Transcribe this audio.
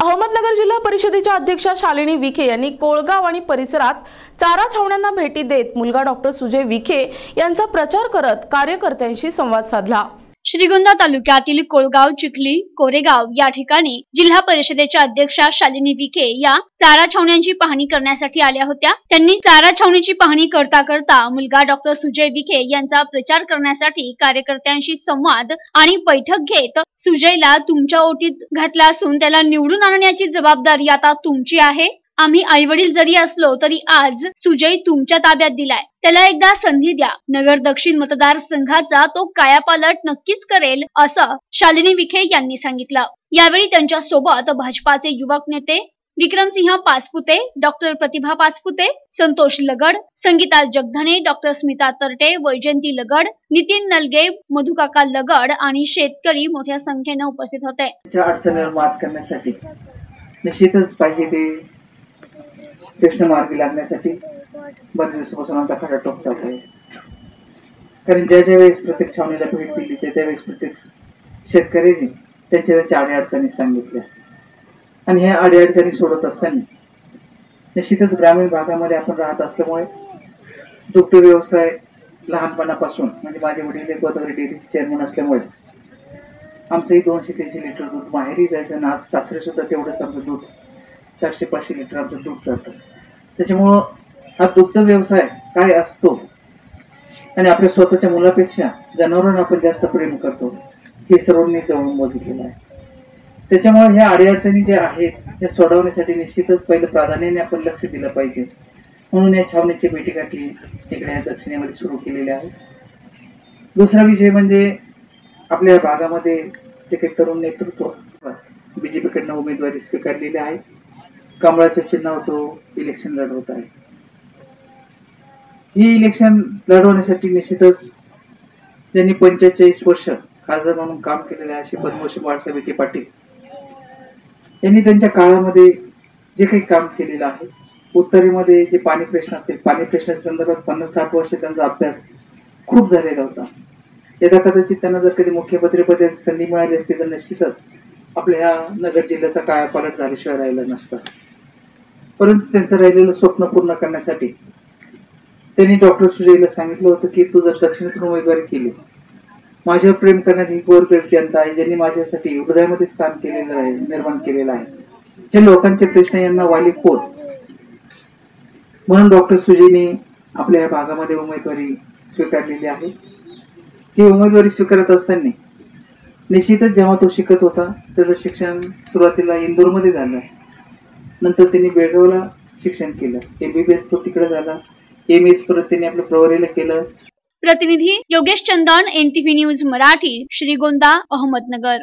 अहमदनगर जिल्हा परिषदेच्या अध्यक्षा शालिनी विखे यांनी कोळगाव आणि परिसरात चारा छावण्यांना भेटी देत मुलगा डॉक्टर सुजय विखे यांचा प्रचार करत कार्यकर्त्यांशी संवाद साधला. श्रीगोंदा तालुक्यातील कोळगाव चिखली कोरेगाव या ठिकाणी जिल्हा परिषदेच्या अध्यक्षा शालिनी विखे या चारा छावण्यांची पाहणी करण्यासाठी आल्या होत्या. त्यांनी चारा छावणीची पाहणी करता करता मुलगा डॉक्टर सुजय विखे यांचा प्रचार करण्यासाठी कार्यकर्त्यांशी संवाद आणि बैठक घेत सुजयला तुमच्या ओटीत घातला असून त्याला निवडून आणण्याची जबाबदारी आता तुमची आहे. आम्ही आई वडील जरी असलो तरी आज सुजय तुमच्या ताब्यात दिलाय. त्याला एकदा संधी द्या. नगर दक्षिण मतदारसंघाचा तो कायापालट नक्कीच करेल असं शालिनी विखे यांनी सांगितलं. यावेळी त्यांच्यासोबत भाजपाचे युवक नेते विक्रमसिंह पाचपुते डॉक्टर प्रतिभा पाचपुते संतोष लगड संगीता जगधने डॉक्टर स्मिता तरटे वैजयंती लगड नितीन नलगे मधुकाका लगड आणि शेतकरी मोठ्या संख्येनं उपस्थित होते. अडचणीवर मात करण्यासाठी निश्चितच पाहिजे ते कृष्ण मार्गी लागण्यासाठी बरेच दिवसापासून आमचा खडा टोक चालू आहे. कारण ज्या ज्या वेळेस प्रत्येक छावणीला भेट दिली त्या त्यावेळेस प्रत्येक शेतकऱ्यांनी त्यांच्या त्यांच्या अडीअडचणी सांगितल्या. आणि ह्या अडीअडचणी सोडत असताना निश्चितच ग्रामीण भागामध्ये आपण राहत असल्यामुळे दुग्ध व्यवसाय लहानपणापासून म्हणजे माझे वडील एक गोदावरी डेअरीचे चेअरमन असल्यामुळे आमचंही दोनशे तीनशे लिटर दूध माहेरी जायचं आणि आज सासरे सुद्धा तेवढंच आमचं दूध चारशे पाचशे लिटर आमचं दूध जातं. त्याच्यामुळं हा दुग्ध व्यवसाय काय असतो? आणि आपल्या स्वतःच्या मुलापेक्षा जनावरांना आपण जास्त प्रेम करतो. हे सर्वांनी जवळून बघितलेलं आहे. त्याच्यामुळे ह्या अडीअडचणी ज्या आहेत त्या सोडवण्यासाठी निश्चितच पहिलं प्राधान्याने आपण लक्ष दिलं पाहिजे. म्हणून या छावणीची भेटी गाठी इकडे या दक्षिणेमध्ये सुरू केलेल्या आहे. दुसरा विषय म्हणजे आपल्या भागामध्ये जे काही तरुण नेतृत्व बीजेपीकडनं उमेदवारी स्वीकारलेली आहे. कमळाचं चिन्ह होतो इलेक्शन लढवत आहे. ही इलेक्शन लढवण्यासाठी निश्चितच त्यांनी पंचेचाळीस वर्ष खासदार म्हणून काम केलेले आहे असे पद्मभूषण बाळासाहेब विखे पाटील. यांनी त्यांच्या काळामध्ये जे काही काम केलेलं आहे उत्तरेमध्ये जे पाणी प्रश्न असेल पाणी प्रश्नाच्या संदर्भात पन्नास साठ वर्ष त्यांचा अभ्यास खूप झालेला होता. यदा कदाचित त्यांना जर कधी मुख्यमंत्रीपदी संधी मिळाली असती तर निश्चितच आपल्या ह्या नगर जिल्ह्याचा कायापालट झाल्याशिवाय राहिला नसता. परंतु त्यांचं राहिलेलं स्वप्न पूर्ण करण्यासाठी त्यांनी डॉक्टर सुजयला सांगितलं होतं की तू जर दक्षिणेतून उमेदवारी केली माझ्यावर प्रेम करण्यात ही गोरगरीब जनता आहे ज्यांनी माझ्यासाठी हृदयामध्ये स्थान केलेलं आहे निर्माण केलेलं आहे. हे लोकांचे प्रश्न यांना वाली कोण? म्हणून डॉक्टर सुजयने आपल्या या भागामध्ये उमेदवारी स्वीकारलेली आहे. ती उमेदवारी स्वीकारत असताना निश्चितच जेव्हा तो शिकत होता त्याचं शिक्षण सुरुवातीला इंदोरमध्ये झालं. नंतर त्यांनी बेळगावला शिक्षण केलं. एमबीबीएस तो तिकडे झाला. एम एस परत त्यांनी आपलं प्रवरीला केलं. प्रतिनिधी योगेश चंदन एनटीव्ही न्यूज मराठी श्रीगोंदा अहमदनगर.